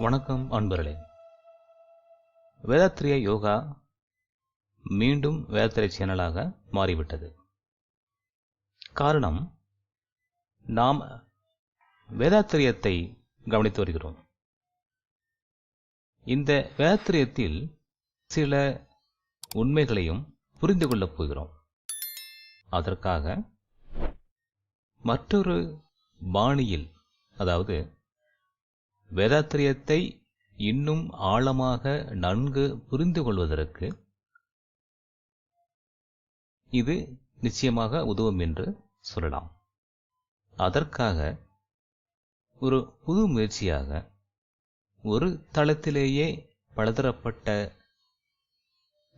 வணக்கம் அன்பர்களே. வேதாத்திரிய யோகா மீண்டும் வேதாத்திரிய சேனலாக மாறிவிட்டது. காரணம் நாம் வேதாத்திரியத்தை கவனித்து வருகிறோம். இந்த வேதாத்திரியத்தில் சில உண்மைகளையும் புரிந்து கொள்ளப் போகிறோம். அதற்காக மற்றொரு பாணியில் அதாவது வேதாத்திரியத்தை இன்னும் ஆழமாக நன்கு புரிந்து கொள்வதற்கு இது நிச்சயமாக உதவும் என்று சொல்லலாம். அதற்காக ஒரு புது முயற்சியாக ஒரு தளத்திலேயே பலதரப்பட்ட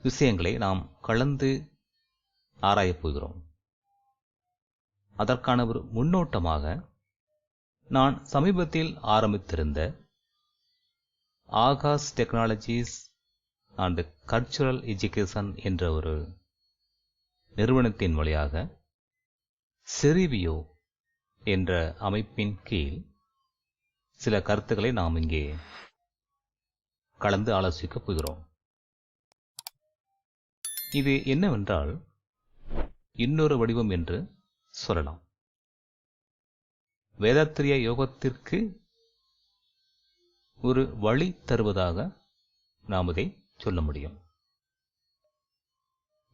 விஷயங்களை நாம் கலந்து ஆராயப் போகிறோம். அதற்கான ஒரு முன்னோட்டமாக நான் சமீபத்தில் ஆரம்பித்திருந்த Aakash technologies and cultural education என்ற ஒரு நிறுவனத்தின் வழியாக செரிவியோ என்ற அமைப்பின் கீழ் சில கருத்துக்களை நாம் இங்கே கலந்து ஆலோசிக்கப் போகிறோம். இது என்னவென்றால் இன்னொரு வடிவம் என்று சொல்லலாம். வேதாத்திரிய யோகத்திற்கு ஒரு வழி தருவதாக நாம் இதை சொல்ல முடியும்.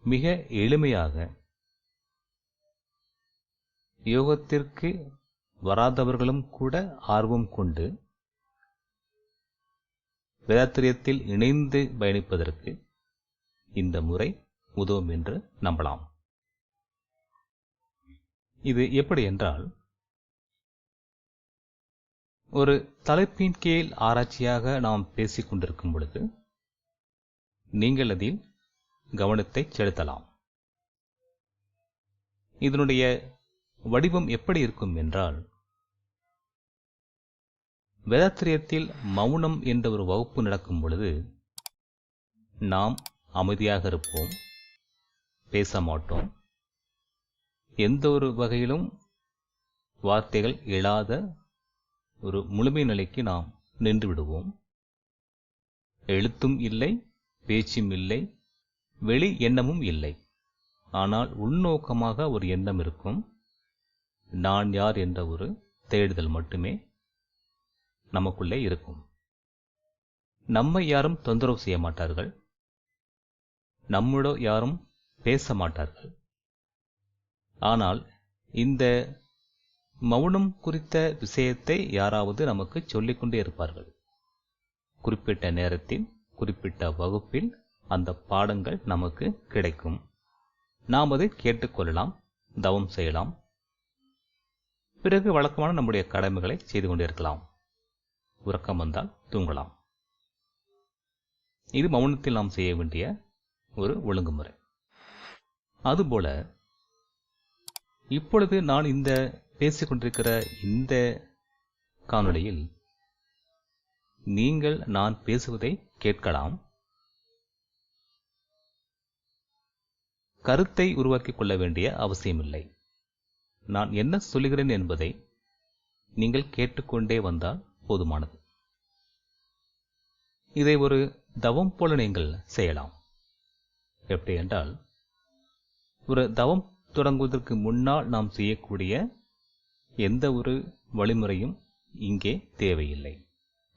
மிக எளிமையாக யோகத்திற்கு வராதவர்களும் கூட ஆர்வம் கொண்டு வேதாத்திரியத்தில் இணைந்து பயணிப்பதற்கு இந்த முறை உதவும் என்று நம்பலாம். இது எப்படி என்றால் ஒரு தலைப்பின் கீழ் ஆராய்ச்சியாக நாம் பேசிக் கொண்டிருக்கும் பொழுது நீங்கள் அதில் கவனத்தை செலுத்தலாம். இதனுடைய வடிவம் எப்படி இருக்கும் என்றால் வேதாத்திரியத்தில் மௌனம் என்ற ஒரு வகுப்பு நடக்கும் பொழுது நாம் அமைதியாக இருப்போம் பேச மாட்டோம். எந்த ஒரு வகையிலும் வார்த்தைகள் எழாத ஒரு முழுமை நிலைக்கு நாம் நின்று விடுவோம் எழுத்தும் இல்லை பேச்சும் இல்லை வெளி எண்ணமும் இல்லை. ஆனால் உள்நோக்கமாக ஒரு எண்ணம் இருக்கும். நான் யார் என்ற ஒரு தேடுதல் மட்டுமே நமக்குள்ளே இருக்கும். நம்மை யாரும் தொந்தரவு செய்ய மாட்டார்கள். நம்முட யாரும் பேச மாட்டார்கள். ஆனால் இந்த மௌனம் குறித்த விஷயத்தை யாராவது நமக்கு சொல்லிக்கொண்டே இருப்பார்கள். குறிப்பிட்ட நேரத்தில் குறிப்பிட்ட வகுப்பில் அந்த பாடங்கள் நமக்கு கிடைக்கும். நாம் அதை கேட்டுக்கொள்ளலாம் தவம் செய்யலாம். பிறகு வழக்கமான நம்முடைய கடமைகளை செய்து கொண்டிருக்கலாம். உறக்கம் வந்தால் தூங்கலாம். இது மௌனத்தில் நாம் செய்ய வேண்டிய ஒரு ஒழுங்குமுறை. அதுபோல இப்பொழுது நான் இந்த பேசிக்கொண்டிருக்கிற இந்த காணொளியில் நீங்கள் நான் பேசுவதை கேட்கலாம். கருத்தை உருவாக்கிக் கொள்ள வேண்டிய அவசியமில்லை. நான் என்ன சொல்லுகிறேன் என்பதை நீங்கள் கேட்டுக்கொண்டே வந்தால் போதுமானது. இதை ஒரு தவம் போல நீங்கள் செய்யலாம். எப்படி என்றால் ஒரு தவம் தொடங்குவதற்கு முன்னால் நாம் செய்யக்கூடிய எந்த ஒரு வழிமுறையும் இங்கே தேவையில்லை.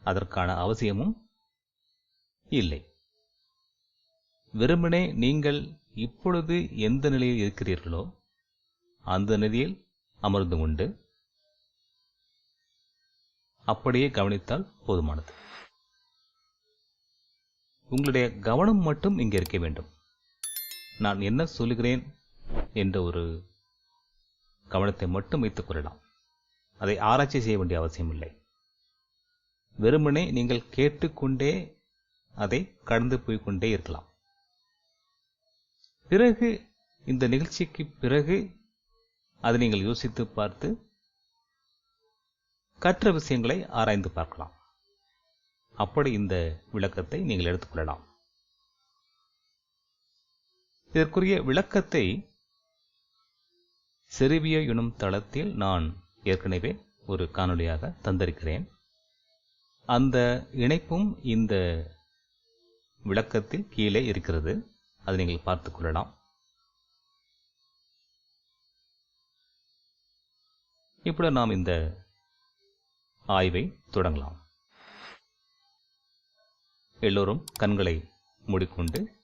அதற்கான அவசியமும் இல்லை. வெறுமனே நீங்கள் இப்பொழுது எந்த நிலையில் இருக்கிறீர்களோ அந்த நிலையில் அமர்ந்து கொண்டு அப்படியே கவனித்தால் போதுமானது. உங்களுடைய கவனம் மட்டும் இங்கே இருக்க வேண்டும். நான் என்ன சொல்லுகிறேன் என்ற ஒரு கவனத்தை மட்டும் வைத்துக் கொள்ளலாம். அதை ஆராய்ச்சி செய்ய வேண்டிய அவசியமில்லை. வெறுமனே நீங்கள் கேட்டுக்கொண்டே அதை கடந்து போய்கொண்டே இருக்கலாம். பிறகு இந்த நிகழ்ச்சிக்கு பிறகு அதை நீங்கள் யோசித்து பார்த்து கற்ற விஷயங்களை ஆராய்ந்து பார்க்கலாம். அப்படி இந்த விளக்கத்தை நீங்கள் எடுத்துக்கொள்ளலாம் இதற்குரிய விளக்கத்தை செருவிய எனும் தளத்தில் நான் ஏற்கனவே ஒரு காணொளியாக தந்திருக்கிறேன். அந்த இணைப்பும் இந்த விளக்கத்தில் கீழே இருக்கிறது. அதை நீங்கள் பார்த்து கொள்ளலாம். இப்பொழுது நாம் இந்த ஆய்வை தொடங்கலாம். எல்லோரும் கண்களை மூடிக்கொண்டு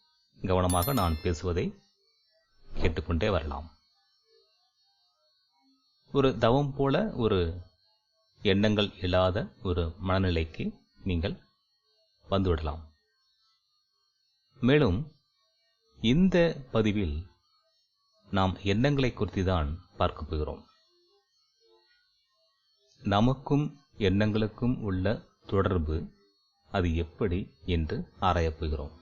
கவனமாக நான் பேசுவதை கேட்டுக்கொண்டே வரலாம். ஒரு தவம் போல ஒரு எண்ணங்கள் இல்லாத ஒரு மனநிலைக்கு நீங்கள் வந்துவிடலாம். மேலும் இந்த பதிவில் நாம் எண்ணங்களை குறித்து தான் பார்க்க போகிறோம். நமக்கும் எண்ணங்களுக்கும் உள்ள தொடர்பு அது எப்படி என்று ஆராயப் போகிறோம்.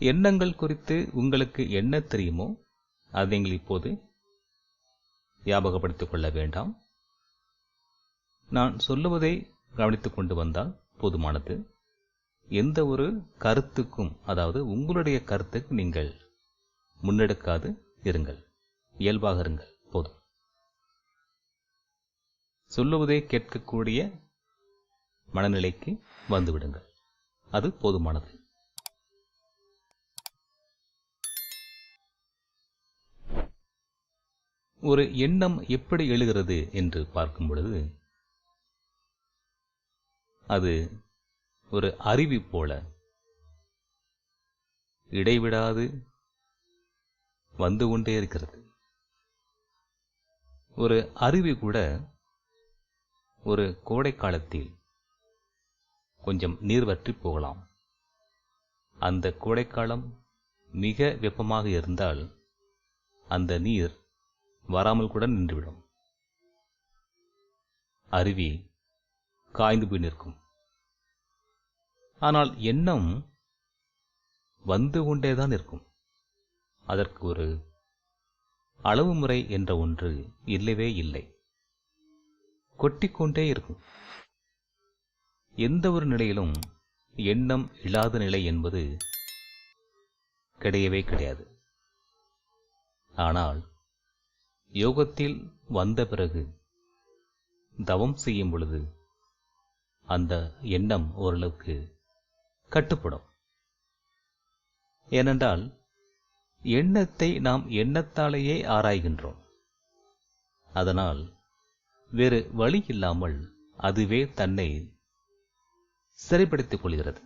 எண்ணங்கள் குறித்து உங்களுக்கு என்ன தெரியுமோ அதை நீங்கள் இப்போது ஞாபகப்படுத்திக் கொள்ள வேண்டாம். நான் சொல்லுவதை கவனித்துக் கொண்டு வந்தால் போதுமானது. எந்த ஒரு கருத்துக்கும் அதாவது உங்களுடைய கருத்துக்கு நீங்கள் முன்னெடுக்காது இருங்கள். இயல்பாக இருங்கள். போதும். சொல்லுவதை கேட்கக்கூடிய மனநிலைக்கு வந்துவிடுங்கள். அது போதுமானது. ஒரு எண்ணம் எப்படி எழுகிறது என்று பார்க்கும் பொழுது அது ஒரு அருவி போல. இடைவிடாது வந்து கொண்டே இருக்கிறது. ஒரு அருவி கூட ஒரு கோடை காலத்தில் கொஞ்சம் நீர் வற்றி போகலாம். அந்த கோடைக்காலம் மிக வெப்பமாக இருந்தால் அந்த நீர் வராமல் கூட நின்றுவிடும். அருவி காய்ந்து போய் நிற்கும். ஆனால் எண்ணம் வந்து கொண்டேதான் இருக்கும் அதற்கு ஒரு அளவு முறை என்ற ஒன்று இல்லவே இல்லை. கொட்டிக்கொண்டே இருக்கும். எந்த ஒரு நிலையிலும் எண்ணம் இல்லாத நிலை என்பது கிடையவே கிடையாது. ஆனால் யோகத்தில் வந்த பிறகு தவம் செய்யும் பொழுது அந்த எண்ணம் ஓரளவுக்கு கட்டுப்படும். ஏனென்றால் எண்ணத்தை நாம் எண்ணத்தாலேயே ஆராய்கின்றோம். அதனால் வேறு வழி இல்லாமல் அதுவே தன்னை சரிப்படுத்திக் கொள்கிறது.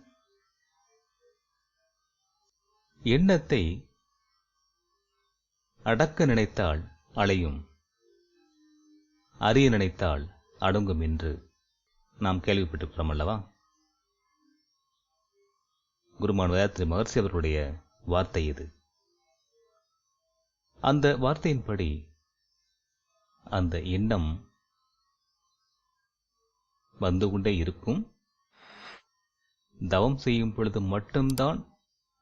எண்ணத்தை அடக்க நினைத்தால் அலையும் அறிய நினைத்தால் அடங்கும் என்று நாம் கேள்விப்பட்டிருக்கிறோம் அல்லவா? குருமான் வேதாத்திரி மகர்ஷி அவர்களுடைய வார்த்தை இது. அந்த வார்த்தையின்படி அந்த எண்ணம் வந்து கொண்டே இருக்கும். தவம் செய்யும் பொழுது மட்டும்தான்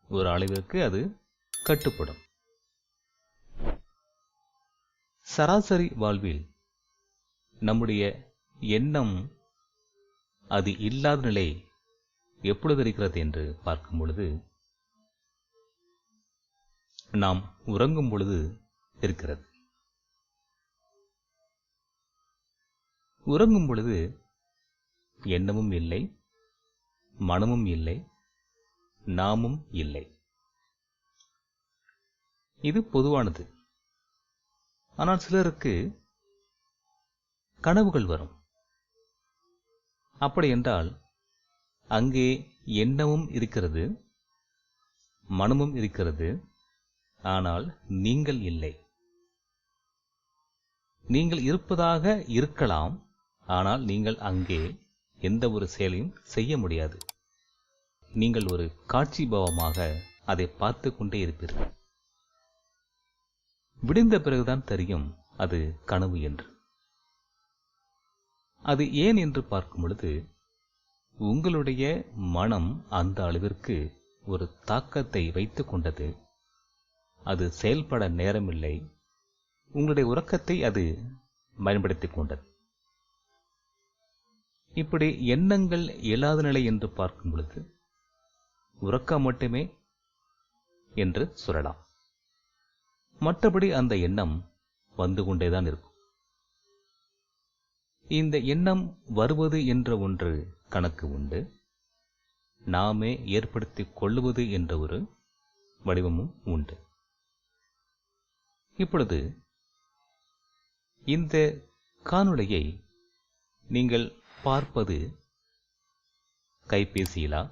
ஒரு அளவிற்கு அது கட்டுப்படும். சராசரி வாழ்வில் நம்முடைய எண்ணம் அது இல்லாத நிலை எப்பொழுது இருக்கிறது என்று பார்க்கும் பொழுது நாம் உறங்கும் பொழுது இருக்கிறது. உறங்கும் பொழுது எண்ணமும் இல்லை மனமும் இல்லை நாமும் இல்லை. இது பொதுவானது. ஆனால் சிலருக்கு கனவுகள் வரும். அப்படி என்றால் அங்கே எண்ணமும் இருக்கிறது மனமும் இருக்கிறது ஆனால் நீங்கள் இல்லை. நீங்கள் இருப்பதாக இருக்கலாம் ஆனால் நீங்கள் அங்கே எந்த ஒரு செயலையும் செய்ய முடியாது. நீங்கள் ஒரு காட்சி பாவமாக அதை பார்த்து கொண்டே இருப்பீர்கள். விடிந்த பிறகுதான் தெரியும் அது கனவு என்று. அது ஏன் என்று பார்க்கும் பொழுது உங்களுடைய மனம் அந்த அளவிற்கு ஒரு தாக்கத்தை வைத்துக் கொண்டது. அது செயல்பட நேரமில்லை. உங்களுடைய உறக்கத்தை அது பயன்படுத்திக் கொண்டது. இப்படி எண்ணங்கள் இயலாத நிலை என்று பார்க்கும் பொழுது உறக்கம் மட்டுமே என்று சொல்லலாம். மற்றபடி அந்த எண்ணம் வந்து கொண்டேதான் இருக்கும். இந்த எண்ணம் வருவது என்ற ஒன்று கணக்கு உண்டு. நாமே ஏற்படுத்திக் கொள்ளுவது என்ற ஒரு வடிவமும் உண்டு. இப்பொழுது இந்த காணொளியை நீங்கள் பார்ப்பது கைபேசியிலா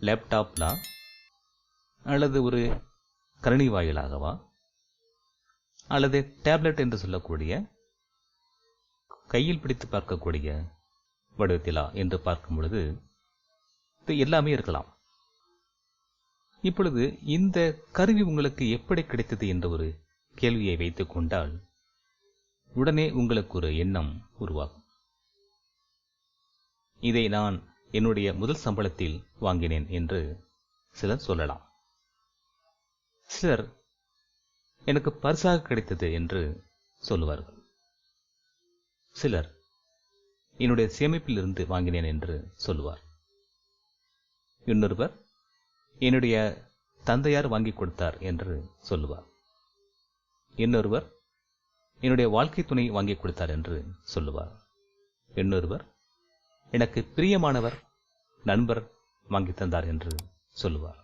லேப்டாப்லா அல்லது ஒரு கணினி வாயிலாகவா? அல்லது டேப்லெட் என்று சொல்லக்கூடிய கையில் பிடித்து பார்க்கக்கூடிய வடிவத்திலா என்று பார்க்கும் பொழுது இது எல்லாமே இருக்கலாம். இப்பொழுது இந்த கருவி உங்களுக்கு எப்படி கிடைத்தது என்ற ஒரு கேள்வியை வைத்துக் கொண்டால் உடனே உங்களுக்கு ஒரு எண்ணம் உருவாகும். இதை நான் என்னுடைய முதல் சம்பளத்தில் வாங்கினேன் என்று சிலர் சொல்லலாம். சிலர் எனக்கு பரிசாக கிடைத்தது என்று சொல்லுவார்கள். சிலர் என்னுடைய சேமிப்பிலிருந்து வாங்கினேன் என்று சொல்லுவார். இன்னொருவர் என்னுடைய தந்தையார் வாங்கி கொடுத்தார் என்று சொல்லுவார். இன்னொருவர் என்னுடைய வாழ்க்கை துணை வாங்கி கொடுத்தார் என்று சொல்லுவார். இன்னொருவர் எனக்கு பிரியமானவர் நண்பர் வாங்கி தந்தார் என்று சொல்லுவார்.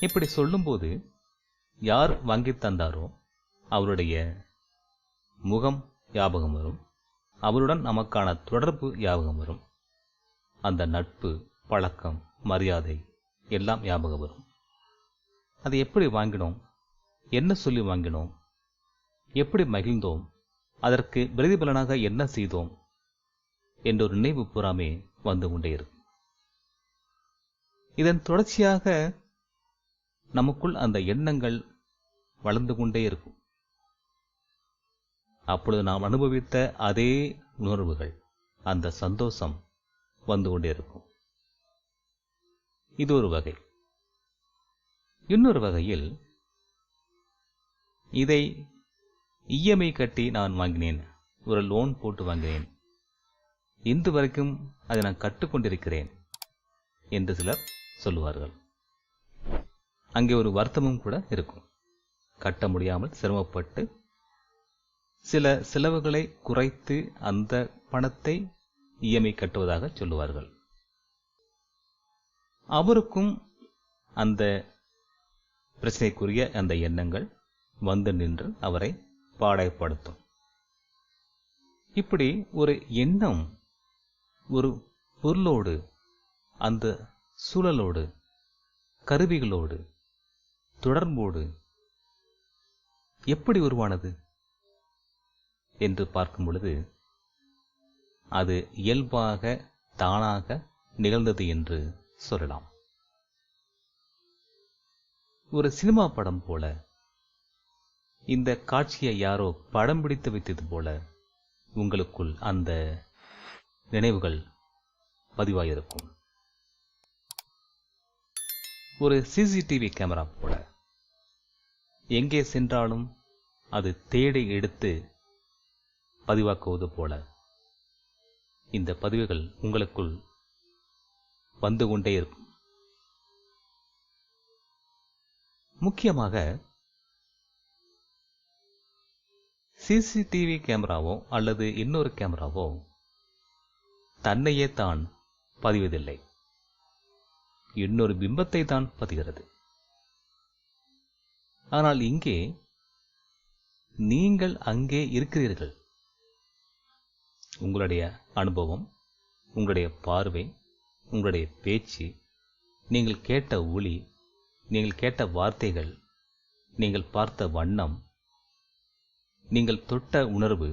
இப்படி சொல்லும்போது யார் வாங்கி தந்தாரோ அவருடைய முகம் ஞாபகம் வரும். அவருடன் நமக்கான தொடர்பு ஞாபகம் வரும். அந்த நட்பு பழக்கம் மரியாதை எல்லாம் ஞாபகம் வரும். அதை எப்படி வாங்கினோம்? என்ன சொல்லி வாங்கினோம்? எப்படி மகிழ்ந்தோம்? அதற்கு பிரதிபலனாக என்ன செய்தோம்? என்ற ஒரு நினைவு பூராமே வந்து கொண்டே இருக்கும். இதன் தொடர்ச்சியாக நமக்குள் அந்த எண்ணங்கள் வளர்ந்து கொண்டே இருக்கும். அப்பொழுது நாம் அனுபவித்த அதே உணர்வுகள் அந்த சந்தோஷம் வந்து கொண்டே இருக்கும். இது ஒரு வகை. இன்னொரு வகையில் இதை இஎம்ஐ கட்டி நான் வாங்கினேன் ஒரு லோன் போட்டு வாங்கினேன். இன்று வரைக்கும் அதை நான் கற்றுக்கொண்டிருக்கிறேன் என்று சிலர் சொல்லுவார்கள். அங்கே ஒரு வருத்தமும் கூட இருக்கும். கட்ட முடியாமல் சிரமப்பட்டு சில செலவுகளை குறைத்து அந்த பணத்தை இஎம்ஐ கட்டுவதாக சொல்லுவார்கள். அவருக்கும் அந்த பிரச்சனைக்குரிய அந்த எண்ணங்கள் வந்து நின்று அவரை பாடைப்படுத்தும் இப்படி ஒரு எண்ணம் ஒரு பொருளோடு அந்த சூழலோடு கருவிகளோடு தொடர்போடு எப்படி உருவானது என்று பார்க்கும் பொழுது அது இயல்பாக தானாக நிகழ்ந்தது என்று சொல்லலாம். ஒரு சினிமா படம் போல இந்த காட்சியை யாரோ படம் பிடித்து வைத்தது போல உங்களுக்குள் அந்த நினைவுகள் பதிவாயிருக்கும். ஒரு சிசிடிவி கேமரா போல. எங்கே சென்றாலும் அது தேடி எடுத்து பதிவாக்குவது போல. இந்த பதிவுகள் உங்களுக்குள் வந்து கொண்டே இருக்கும். முக்கியமாக சிசிடிவி கேமராவோ அல்லது இன்னொரு கேமராவோ தன்னையே தான் பதிவதில்லை. இன்னொரு பிம்பத்தை தான் பதிகிறது. ஆனால் இங்கே நீங்கள் அங்கே இருக்கிறீர்கள். உங்களுடைய அனுபவம் உங்களுடைய பார்வை உங்களுடைய பேச்சு நீங்கள் கேட்ட ஒளி நீங்கள் கேட்ட வார்த்தைகள் நீங்கள் பார்த்த வண்ணம் நீங்கள் தொட்ட உணர்வு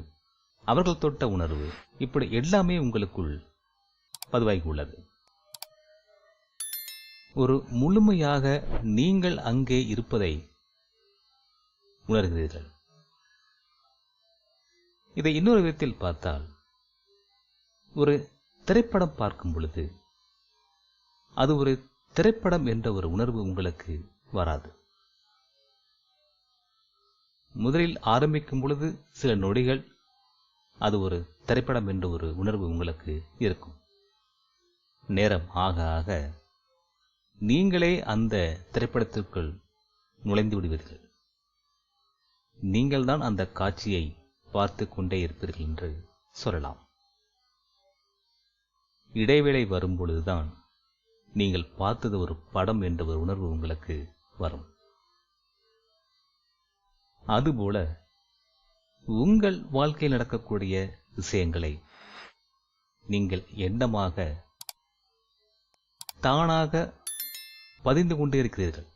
அவர்கள் தொட்ட உணர்வு இப்படி எல்லாமே உங்களுக்குள் பதிவாகி உள்ளது. ஒரு முழுமையாக நீங்கள் அங்கே இருப்பதை உணர்கிறீர்கள். இதை இன்னொரு விதத்தில் பார்த்தால் ஒரு திரைப்படம் பார்க்கும் பொழுது அது ஒரு திரைப்படம் என்ற ஒரு உணர்வு உங்களுக்கு வராது. முதலில் ஆரம்பிக்கும் பொழுது சில நொடிகள் அது ஒரு திரைப்படம் என்ற ஒரு உணர்வு உங்களுக்கு இருக்கும். நேரம் ஆக ஆக நீங்களே அந்த திரைப்படத்திற்குள் நுழைந்து விடுவீர்கள். நீங்கள்தான் அந்த காட்சியை பார்த்து கொண்டே இருப்பீர்கள் என்று சொல்லலாம். இடைவேளை வரும்பொழுதுதான் நீங்கள் பார்த்தது ஒரு படம் என்ற ஒரு உணர்வு உங்களுக்கு வரும். அதுபோல உங்கள் வாழ்க்கையில் நடக்கக்கூடிய விஷயங்களை நீங்கள் எண்ணமாக தானாக பதிந்து கொண்டே இருக்கிறீர்கள்.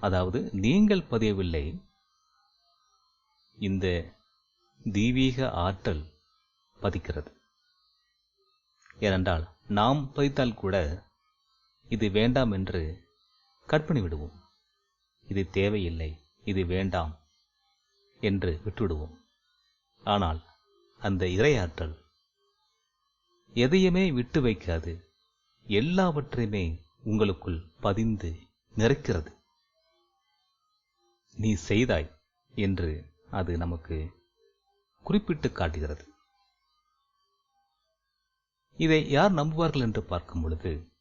அதாவது நீங்கள் பதியவில்லை. இந்த தெய்வீக ஆற்றல் பதிக்கிறது. ஏனென்றால் நாம் பதித்தால் கூட இது வேண்டாம் என்று கற்பனை விடுவோம். இது தேவையில்லை இது வேண்டாம் என்று விட்டுவிடுவோம். ஆனால் அந்த இறையாற்றல் எதையுமே விட்டு வைக்காது எல்லாவற்றையுமே உங்களுக்குள் பதிந்து நிறைக்கிறது நீ செய்தாய் என்று அது நமக்கு குறிப்பிட்டு காட்டுகிறது. இதை யார் நம்புவார்கள் என்று பார்க்கும் பொழுது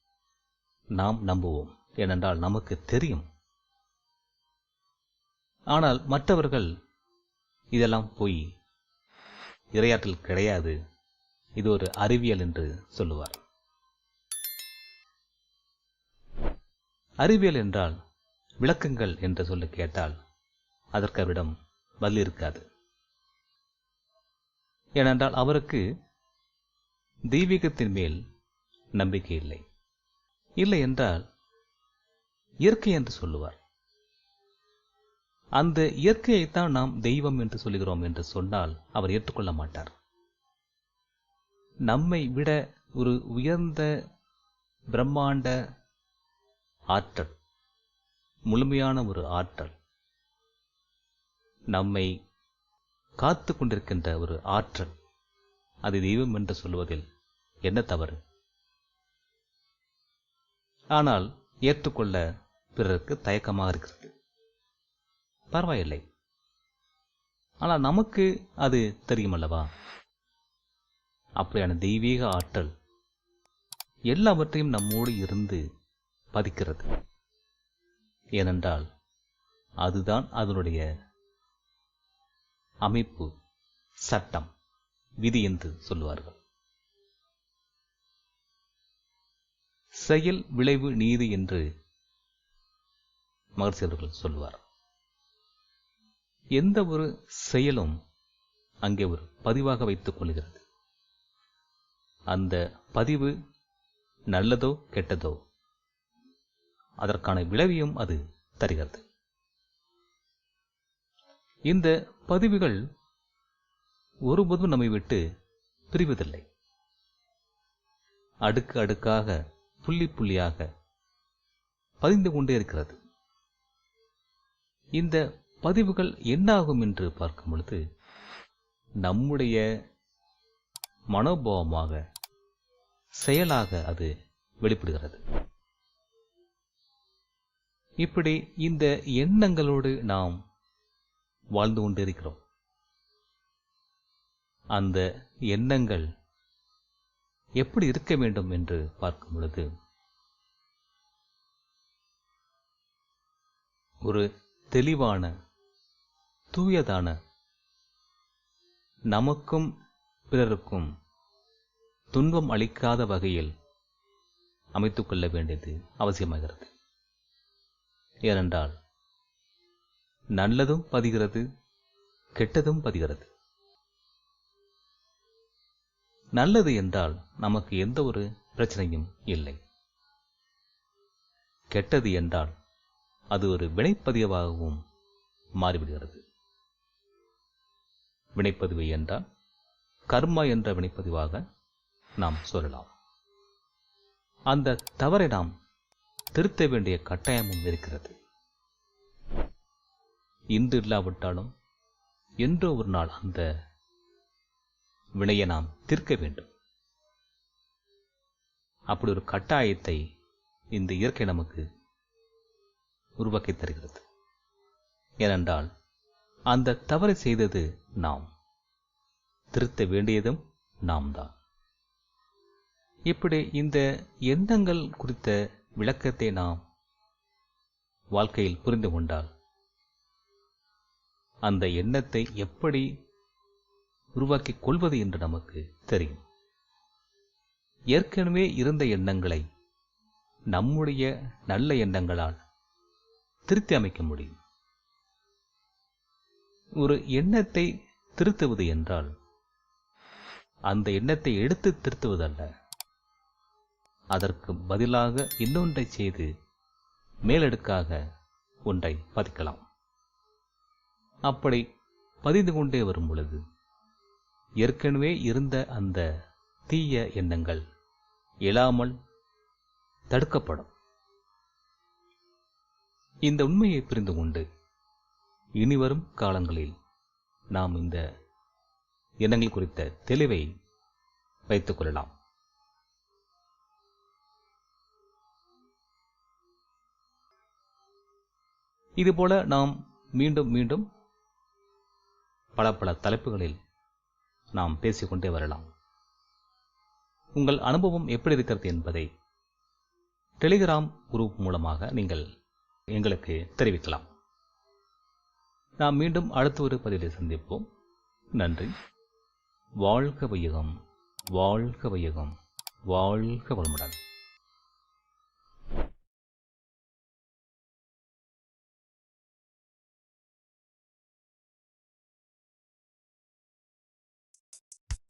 நாம் நம்புவோம். ஏனென்றால் நமக்கு தெரியும். ஆனால் மற்றவர்கள் இதெல்லாம் பொய் இரையாற்றல் கிடையாது. இது ஒரு அறிவியல் என்று சொல்லுவார். அறிவியல் என்றால் விளக்கங்கள் என்று சொல்ல கேட்டால் அதற்கு அவரிடம் பதில் இருக்காது. ஏனென்றால் அவருக்கு தெய்வீகத்தின் மேல் நம்பிக்கை இல்லை. இல்லை என்றால் இயற்கை என்று சொல்லுவார். அந்த இயற்கையைத்தான் நாம் தெய்வம் என்று சொல்லுகிறோம் என்று சொன்னால் அவர் ஏற்றுக்கொள்ள மாட்டார். நம்மை விட ஒரு உயர்ந்த பிரம்மாண்ட ஆற்றல் முழுமையான ஒரு ஆற்றல். நம்மை காத்து கொண்டிருக்கின்ற ஒரு ஆற்றல். அது தெய்வம் என்று சொல்வதில் என்ன தவறு? ஆனால் ஏற்றுக்கொள்ள பிறருக்கு தயக்கமாக இருக்கிறது. பரவாயில்லை. ஆனால் நமக்கு அது தெரியுமல்லவா? அப்படியான தெய்வீக ஆற்றல் எல்லாவற்றையும் நம்மோடு இருந்து பதிக்கிறது. ஏனென்றால் அதுதான் அதனுடைய அமைப்பு சட்டம் விதி என்று சொல்லுவார்கள். செயல் விளைவு நீதி என்று மகர்ஷி அவர்கள் சொல்லுவார். எந்த ஒரு செயலும் அங்கே ஒரு பதிவாக வைத்துக் கொள்கிறது. அந்த பதிவு நல்லதோ கெட்டதோ அதற்கான விளைவையும் அது தருகிறது. இந்த பதிவுகள் ஒருபோதும் நம்மை விட்டு பிரிவதில்லை. அடுக்கு அடுக்காக புள்ளி புள்ளியாக பதிந்து கொண்டே இருக்கிறது. இந்த பதிவுகள் என்னாகும் என்று பார்க்கும் பொழுது நம்முடைய மனோபாவமாக செயலாக அது வெளிப்படுகிறது. இப்படி இந்த எண்ணங்களோடு நாம் வாழ்ந்து கொண்டிருக்கிறோம். அந்த எண்ணங்கள் எப்படி இருக்க வேண்டும் என்று பார்க்கும் பொழுது ஒரு தெளிவான தூயதான நமக்கும் பிறருக்கும் துன்பம் அளிக்காத வகையில் அமைத்துக் கொள்ள வேண்டியது அவசியமாகிறது. ஏனென்றால் நல்லதும் பதிகிறது கெட்டதும் பதிகிறது. நல்லது என்றால் நமக்கு எந்த ஒரு பிரச்சனையும் இல்லை. கெட்டது என்றால் அது ஒரு வினைப்பதிவாகவும் மாறிவிடுகிறது. வினைப்பதிவு என்றால் கர்மா என்ற வினைப்பதிவாக நாம் சொல்லலாம். அந்த தவறை நாம் திருத்த வேண்டிய கட்டாயமும் இருக்கிறது. இன்று இல்லாவிட்டாலும் என்றோ ஒரு நாள் அந்த வினையை நாம் தீர்க்க வேண்டும். அப்படி ஒரு கட்டாயத்தை இந்த இயற்கை நமக்கு உருவாக்கி தருகிறது. ஏனென்றால் அந்த தவறை செய்தது நாம். திருத்த வேண்டியதும் நாம் தான். இப்படி இந்த எண்ணங்கள் குறித்த விளக்கத்தை நாம் வாழ்க்கையில் புரிந்து கொண்டால் அந்த எண்ணத்தை எப்படி உருவாக்கிக் கொள்வது என்று நமக்கு தெரியும். ஏற்கனவே இருந்த எண்ணங்களை நம்முடைய நல்ல எண்ணங்களால் திருத்தி அமைக்க முடியும். ஒரு எண்ணத்தை திருத்துவது என்றால் அந்த எண்ணத்தை எடுத்து திருத்துவதல்ல. அதற்கு பதிலாக இன்னொன்றை செய்து மேலடுக்காக ஒன்றை பதிக்கலாம். அப்படி பதிந்து கொண்டே வரும் பொழுது ஏற்கனவே இருந்த அந்த தீய எண்ணங்கள் எழாமல் தடுக்கப்படும். இந்த உண்மையை புரிந்து கொண்டு இனிவரும் காலங்களில் நாம் இந்த எண்ணங்கள் குறித்த தெளிவை வைத்துக் கொள்ளலாம். இதுபோல நாம் மீண்டும் மீண்டும் பல பல தலைப்புகளில் நாம் பேசிக்கொண்டே வரலாம். உங்கள் அனுபவம் எப்படி இருக்கிறது என்பதை டெலிகிராம் குரூப் மூலமாக நீங்கள் எங்களுக்கு தெரிவிக்கலாம். நாம் மீண்டும் அடுத்த ஒரு பதிவில் சந்திப்போம். நன்றி. வாழ்க வையகம் வாழ்க வையகம் வாழ்க வளமுடன்.